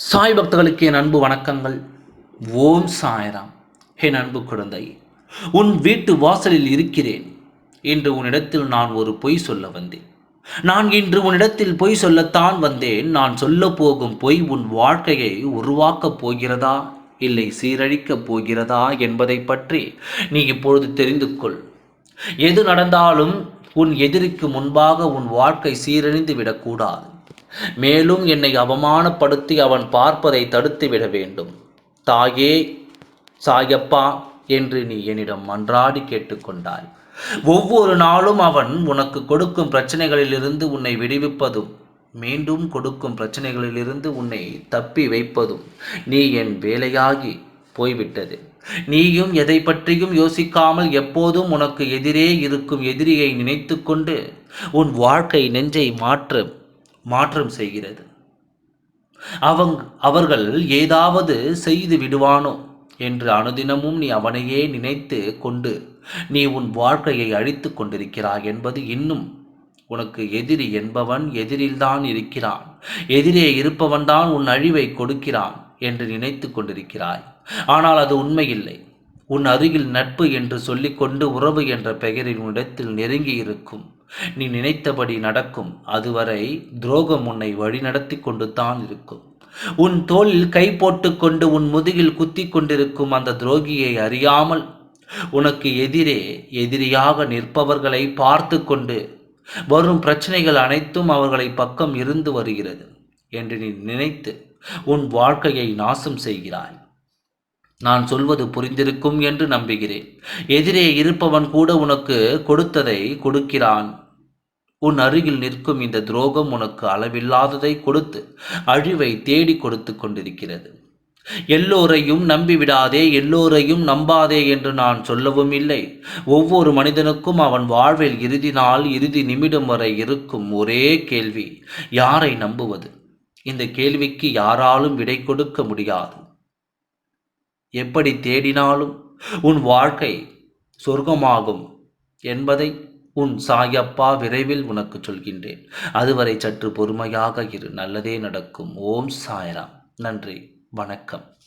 சாய் பக்தர்களுக்கு என் அன்பு வணக்கங்கள். ஓம் சாய்ராம். என் அன்பு குழந்தை உன் வீட்டு வாசலில் இருக்கிறேன். இன்று உன்னிடத்தில் நான் ஒரு பொய் சொல்ல வந்தேன். நான் இன்று உன்னிடத்தில் பொய் சொல்லத்தான் வந்தேன். நான் சொல்ல போகும் பொய் உன் வாழ்க்கையை உருவாக்கப் போகிறதா? இல்லை சீரழிக்கப் போகிறதா என்பதை பற்றி நீ இப்பொழுது தெரிந்து கொள். எது நடந்தாலும் உன் எதிரிக்கு முன்பாக உன் வாழ்க்கை சீரழிந்து விடக்கூடாது மேலும் என்னை அவமானப்படுத்தி அவன் பார்ப்பதை தடுத்து விட வேண்டும். தாயே சாயப்பா என்று நீ என்னிடம் மன்றாடி கேட்டுக்கொண்டாய். ஒவ்வொரு நாளும் அவன் உனக்கு கொடுக்கும் பிரச்சனைகளிலிருந்து உன்னை விடுவிப்பதும் மீண்டும் கொடுக்கும் பிரச்சனைகளிலிருந்து உன்னை தப்பி வைப்பதும் நீ என் வேலையாகி போய்விட்டது. நீயும் எதை பற்றியும் யோசிக்காமல் எப்போதும் உனக்கு எதிரே இருக்கும் எதிரியை நினைத்து கொண்டு உன் வாழ்க்கை நெஞ்சை மாற்ற மாற்றம் செய்கிறது. அவங் அவர்கள் ஏதாவது செய்து விடுவானோ என்று அனுதினமும் நீ அவனையே நினைத்து கொண்டு நீ உன் வாழ்க்கையை அழித்து கொண்டிருக்கிறாய் என்பது இன்னும் உனக்கு எதிரி என்பவன் எதிரில்தான் இருக்கிறான். எதிரே இருப்பவன்தான் உன் அழிவை கொடுக்கிறான் என்று நினைத்து கொண்டிருக்கிறாய். ஆனால் அது உண்மையில்லை. உன் அருகில் நட்பு என்று சொல்லிக்கொண்டு உறவு என்ற பெயரின் உன்னிடத்தில் நெருங்கி இருக்கும். நீ நினைத்தபடி நடக்கும். அதுவரை துரோகம் உன்னை வழிநடத்தி கொண்டு தான் இருக்கும். உன் தோளில் கை போட்டுக்கொண்டு உன் முதுகில் குத்தி கொண்டிருக்கும் அந்த துரோகியை அறியாமல் உனக்கு எதிரே எதிரியாக நிற்பவர்களை பார்த்து கொண்டு வரும் பிரச்சனைகள் அனைத்தும் அவர்களை பக்கம் இருந்து வருகிறது என்று நீ நினைத்து உன் வாழ்க்கையை நாசம் செய்கிறாய். நான் சொல்வது புரிந்திருக்கும் என்று நம்புகிறேன். எதிரே இருப்பவன் கூட உனக்கு கொடுத்ததை கொடுக்கிறான். உன் அருகில் நிற்கும் இந்த துரோகம் உனக்கு அளவில்லாததை கொடுத்து அழிவை தேடி கொடுத்து கொண்டிருக்கிறது. எல்லோரையும் நம்பிவிடாதே எல்லோரையும் நம்பாதே என்று நான் சொல்லவும் இல்லை. ஒவ்வொரு மனிதனுக்கும் அவன் வாழ்வில் இறுதி நாள் இறுதி நிமிடம் வரை இருக்கும் ஒரே கேள்வி யாரை நம்புவது? இந்த கேள்விக்கு யாராலும் விடை கொடுக்க முடியாது. எப்படி தேடினாலும் உன் வாழ்க்கை சொர்க்கமாகும் என்பதை உன் சாயப்பா விரைவில் உனக்கு சொல்கின்றேன். அதுவரை சற்று பொறுமையாக இரு. நல்லதே நடக்கும். ஓம் சாயராம். நன்றி. வணக்கம்.